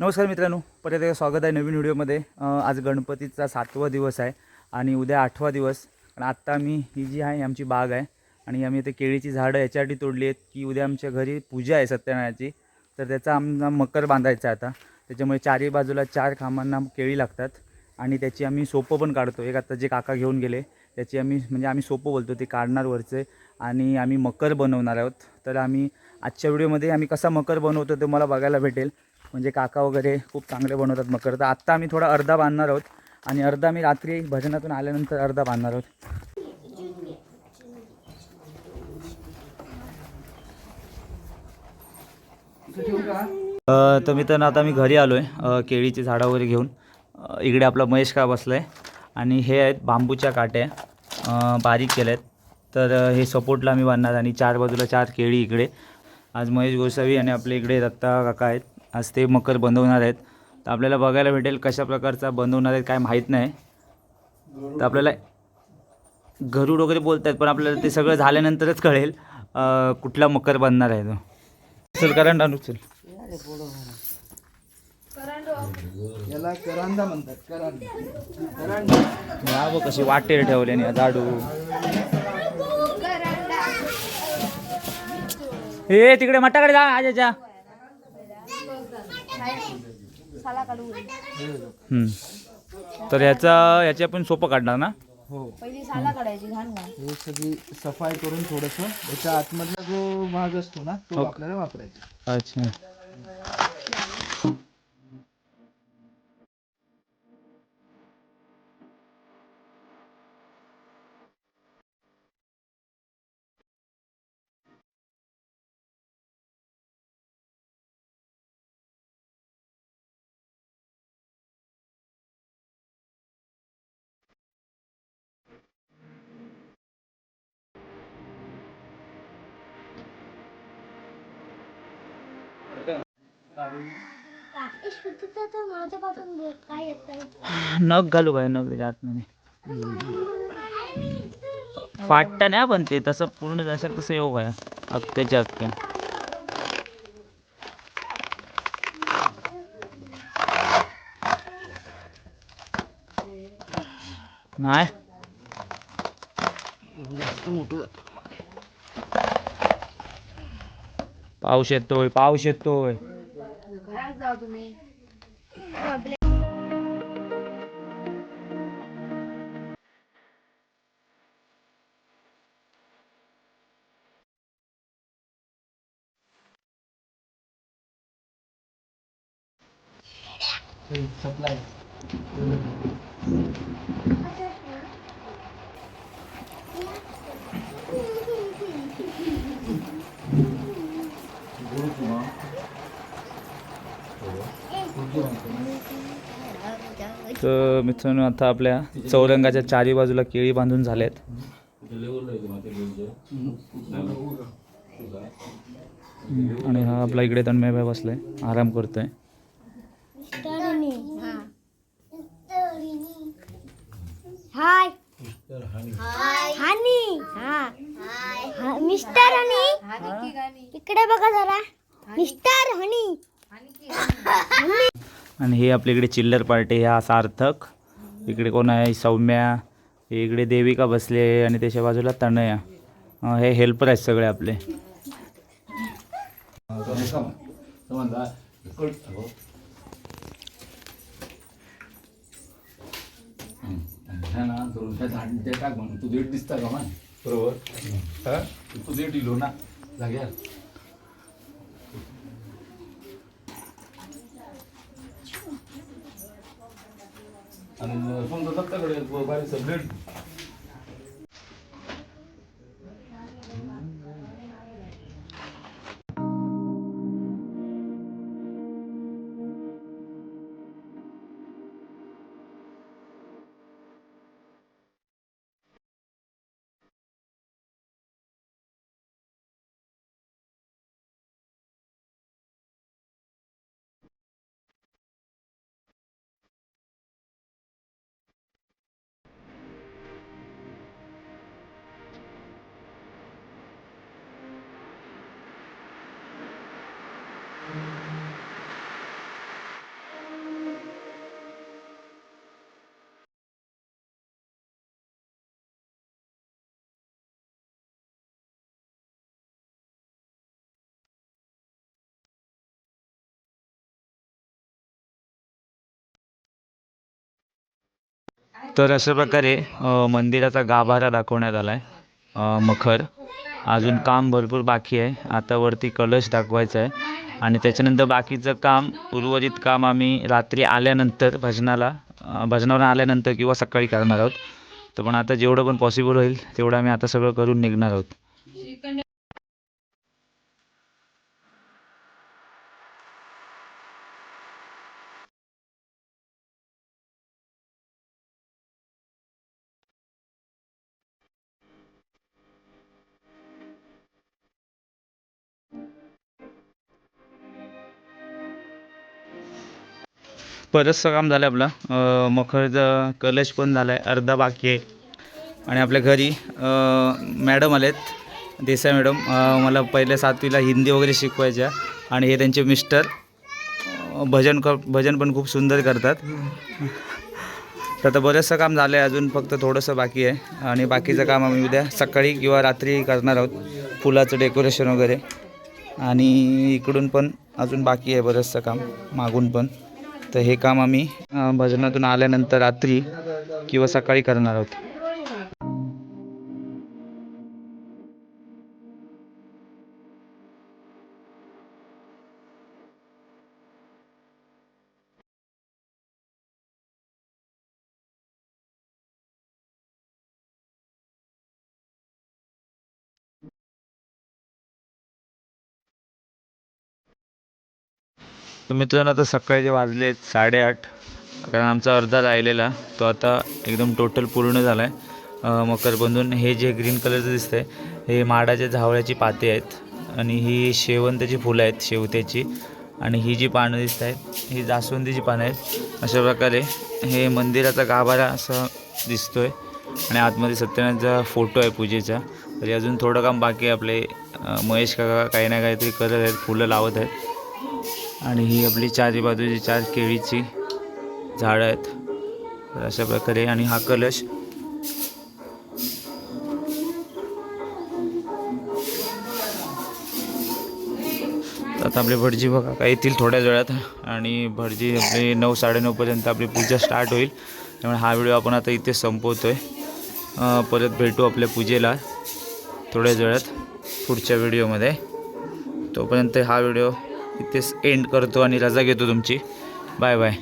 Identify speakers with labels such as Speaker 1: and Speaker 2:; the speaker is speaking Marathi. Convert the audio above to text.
Speaker 1: नमस्कार मित्रांनो परत एकदा स्वागत आहे नवीन व्हिडिओमध्ये. आज गणपतीचा सातवा दिवस आहे आणि उद्या आठवा दिवस. आणि आत्ता आम्ही ही जी आहे आमची बाग आहे आणि आम्ही इथे केळीची झाडं याच्यासाठी तोडली आहेत की उद्या आमच्या घरी पूजा आहे सत्यनारायणाची. तर त्याचा आमचा मकर बांधायचा आहे आता. त्याच्यामुळे चारही बाजूला चार खांबांना केळी लागतात आणि त्याची आम्ही सोपं पण काढतो. एक आता जे काका घेऊन गेले त्याची आम्ही म्हणजे आम्ही सोपं बोलतो ते काढणार वरचे आणि आम्ही मकर बनवणार आहोत. तर आम्ही आजच्या व्हिडिओमध्ये आम्ही कसा मकर बनवतो ते मला बघायला भेटेल. म्हणजे काका वगैरे खूप चांगले बनवतात मकर. तर आत्ता आम्ही थोडा अर्धा बांधणार आहोत. आणि अर्धा मी रात्री भजनातून आल्यानंतर अर्धा बांधणार आहोत. अ, तर आता मी घरी आलो आहे केळीची झाडं वगैरे घेऊन. इकडे आपला महेश का बसला आहे आणि हे आहेत बांबूच्या काट्या. बारीक केल्या आहेत तर हे सपोर्टला मी बांधणार आणि चार बाजूला चार केळी इकडे. आज महेश गोसावी आणि आपले इकडे दत्ता काका आहेत. आज ते मकर बनवणार आहेत. तर आपल्याला बघायला भेटेल कशा प्रकारचा बनवणार आहेत काय माहीत नाही. तर आपल्याला गरुड वगैरे बोलत आहेत पण आपल्याला ते सगळं झाल्यानंतरच कळेल कुठला मकर बनणार आहे तो. चल करंट आणू चल.
Speaker 2: याला करांदा म्हणतात करांदा करांदा
Speaker 1: बघ कशी वाटेर ठेवल्याने झाडू. हे तिकडे मठाकडे जा आजाच्या हम्म. तर याचा याची आपण सोपं काढणार ना?
Speaker 2: हो.
Speaker 3: पहिली साला काढायची घाण घाण.
Speaker 2: हे सगळी सफाई करून थोडस याच्या आतमधला जो भाग असतो ना तो आपल्याला वापरायचा.
Speaker 1: अच्छा. नग घालू काय नग त्याच्या आतमध्ये फाटता नाही पण ते तसं पूर्ण जसं तसं येऊ काय अख्ख्याच्या अख्ख्या. नाही. पाऊस येतोय पाऊस येतोय.
Speaker 3: Problema. supply.
Speaker 2: Good.
Speaker 1: तर मित्रांनो आता आपल्या चौरंगाच्या चारी बाजूला केळी बांधून झाल्यात हम्म, आणि हा आपला इकडे तन्मयभाई बसलाय आराम करतोय.
Speaker 4: हाय. हानी. हा हा, मिस्टर हनी. इकडे बघा जरा. Mister honey.
Speaker 1: आणि हे आपल्या इकडे चिल्लर पार्टी ह्या सार्थक. इकडे कोण आहे? सौम्या. हे इकडे देविका बसले आणि त्याच्या बाजूला तनया. हे हेल्पर आहेत सगळे आपले.
Speaker 5: ते देठ दिसता का मान बरोबर. हा? तू देठ इलो ना. जाग्यार आणि समजा दत्ताकडे बारीकचा ब्लेड
Speaker 1: तर अशा प्रकारे मंदिराचा गाभारा दाखवण्यात आला आहे मखर. अजून काम भरपूर बाकी आहे. आता वरती कलश दाखवायचा आहे. आणि त्याच्यानंतर बाकीचं काम उर्वरित काम आम्ही रात्री आल्यानंतर भजनाला भजनावर आल्यानंतर किंवा सकाळी करणार आहोत. तर पण आता जेवढं पण पॉसिबल होईल तेवढं आम्ही आता सगळं करून निघणार आहोत. बरंचसं काम झालं आपलं. अं, मखरचं कलश पण झाला आहे अर्धा बाकी आहे. आणि आपल्या घरी मॅडम आलेत देसाई मॅडम. मला पहिल्या सातवीला हिंदी वगैरे शिकवायच्या आणि हे त्यांचे मिस्टर भजन क भजन पण खूप सुंदर करतात. तर आता बरंचसं काम झालं आहे अजून फक्त थोडंसं बाकी आहे. आणि बाकीचं काम आम्ही उद्या सकाळी किंवा रात्री करणार आहोत फुलाचं डेकोरेशन वगैरे. आणि इकडून पण अजून बाकी आहे बरंचसं काम मागून पण. तर हे काम आम्ही भजनातून आल्यानंतर रात्री किंवा सकाळी करणार आहोत. तर मित्रांनो आता सकाळचे वाजले साडेआठ कारण आमचा अर्धा राहिलेला तो आता एकदम टोटल पूर्ण झाला आहे मकरबंधून हे जे ग्रीन कलरचं दिसतंय हे माडाच्या झावळ्याची पाते आहेत आणि ही शेवंताची फुलं आहेत शेवत्याची. आणि ही जी पानं दिसत आहेत ही जास्वंदीची पानं आहेत. अशा प्रकारे हे मंदिराचा गाभारा असा आहे आणि आतमध्ये सत्यनारायणचा फोटो आहे पूजेचा. तरी अजून थोडं काम बाकी आहे आपले. महेश काका काही ना काहीतरी करत आहेत फुलं लावत आहेत. आणि ही आपली चारी बाजूची चार केळीची झाडं आहेत. अशा प्रकारे आणि हा कलश. तर आता आपली भटजी बघा काय येतील थोड्याच वेळात. आणि भटजी आपली नऊ साडेनऊपर्यंत आपली पूजा स्टार्ट होईल. त्यामुळे हा व्हिडिओ आपण आता इथे संपवतो आहे परत भेटू आपल्या पूजेला थोड्याच वेळात पुढच्या व्हिडिओमध्ये. तोपर्यंत हा व्हिडिओ इथेच एंड करतो आणि रजा घेतो तुमची. Bye bye